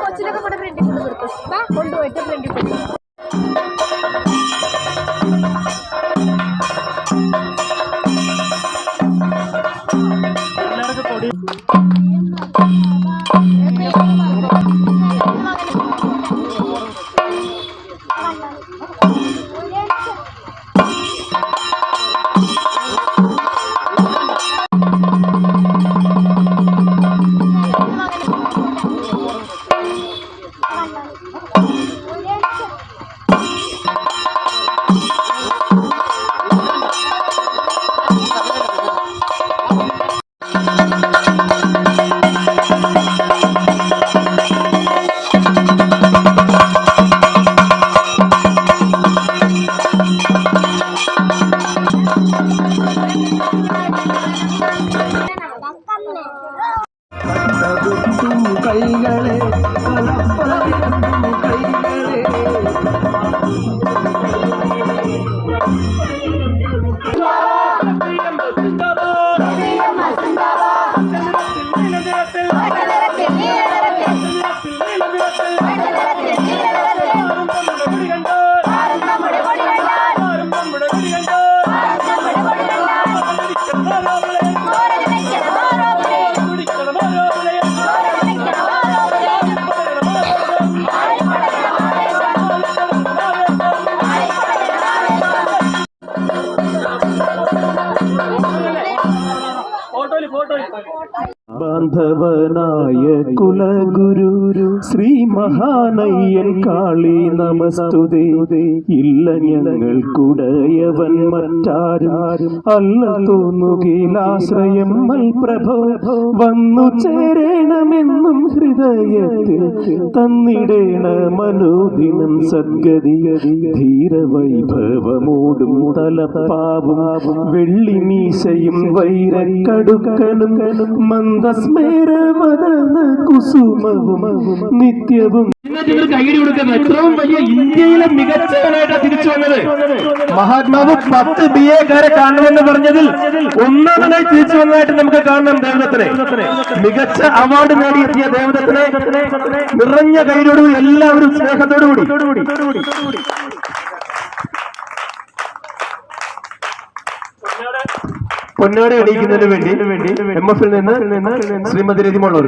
കൊച്ചിനൊക്കെ കൂടെ ഫ്രണ്ടിൽ കൊണ്ട് കൊടുക്കും. വാ കൊണ്ടുപോയിട്ട് ഫ്രണ്ടിൽ കൊടുത്തു கைகளே பல பல 我 ബാന്ധവനായ കുലഗുരു ശ്രീ മഹാനയ്യൻ കാളി നമസ്തുതേ. ഇല്ല ഞങ്ങൾക്കുടയവൻ മറ്റാരും അല്ല തോന്നുകയിലാശ്രയം മൽപ്രഭോ വന്നു ചേരണമെന്നും ഹൃദയത്തിൽ തന്നിടേണ മനോദിനം സദ്ഗതി. ധീരവൈഭവമോടും തലപ്പാവും. വെള്ളിമീശയും വൈരക്കടുക്കനും മന്ദസ്മേരവദന കുസുമവും നിത്യവും. ഇവർ കൈയടി കൊടുക്കുന്നത് ഏറ്റവും വലിയ ഇന്ത്യയിലെ മികച്ചവനായിട്ട് തിരിച്ചു വന്നത് മഹാത്മാവ് പത്ത് ബി എക്കാരെ കാണണമെന്ന് പറഞ്ഞതിൽ ഒന്നാമനായി തിരിച്ചു വന്നതായിട്ട് നമുക്ക് കാണണം ദേവദത്തിനെ. മികച്ച അവാർഡ് നേടിയെത്തിയ ദേവദത്തിനെ നിറഞ്ഞ കൈയോടുകൂടി എല്ലാവരും സ്നേഹത്തോടുകൂടി. പൊന്നാടെ അണിയിക്കുന്നതിന് വേണ്ടി എം എഫിൽ നിന്ന് ശ്രീമതി രതിമുള്ളവർ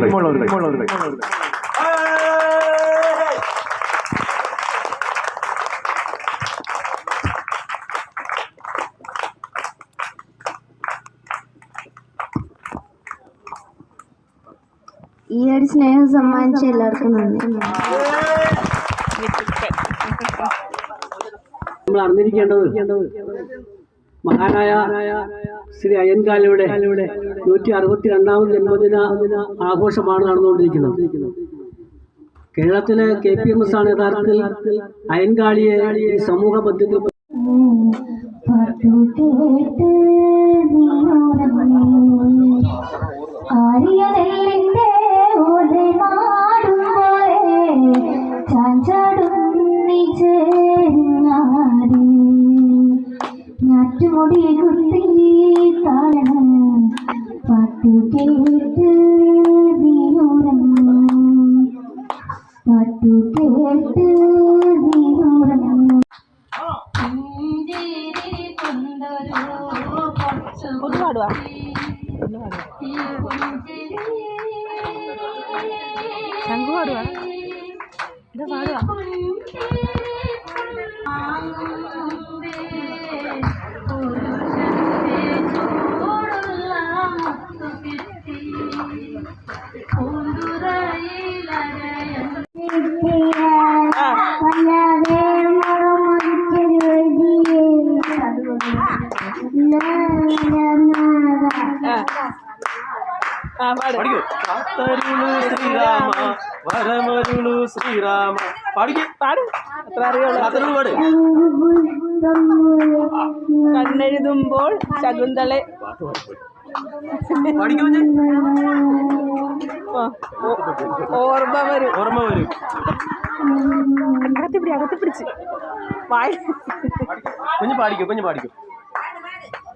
ഈ ഒരു സ്നേഹം സമ്മാനിച്ച എല്ലാവർക്കും നന്ദി. നമ്മൾ അറിഞ്ഞിരിക്കേണ്ടത് മഹാനായ ശ്രീ അയ്യൻകാലയുടെ നൂറ്റി അറുപത്തി രണ്ടാമത് ജന്മദിന ആഘോഷമാണ് നടന്നുകൊണ്ടിരിക്കുന്നത്. കേരളത്തിലെ കെ പി എം എസ് ആണ് യഥാർത്ഥത്തിൽ അയൻകാളിയെ ഈ സമൂഹ മധ്യത്തിൽ ഞാറ്റുമുടി കുത്തി നീയുറങ്ങും പുഞ്ചിരി കൊണ്ടൊരു കൊച്ചു ശംഖു പാടുവാ ഇത് പാടുവാ ശ്രീരാമ വരമരുളു ശ്രീരാമ. പാടിക്കേ? പാട്. അത്ര അറിയാവുള്ളൂ അത്ര പാട്. കണ്ണെഴുതുമ്പോൾ ശകുന്തളെ. ഓർമ്മ വരും. ഓർമ്മ വരും. അകത്ത് പിടി അകത്ത് കൊഞ്ഞു വായ. കുഞ്ഞു പാടിക്കും? കുഞ്ഞു പാടിക്കും?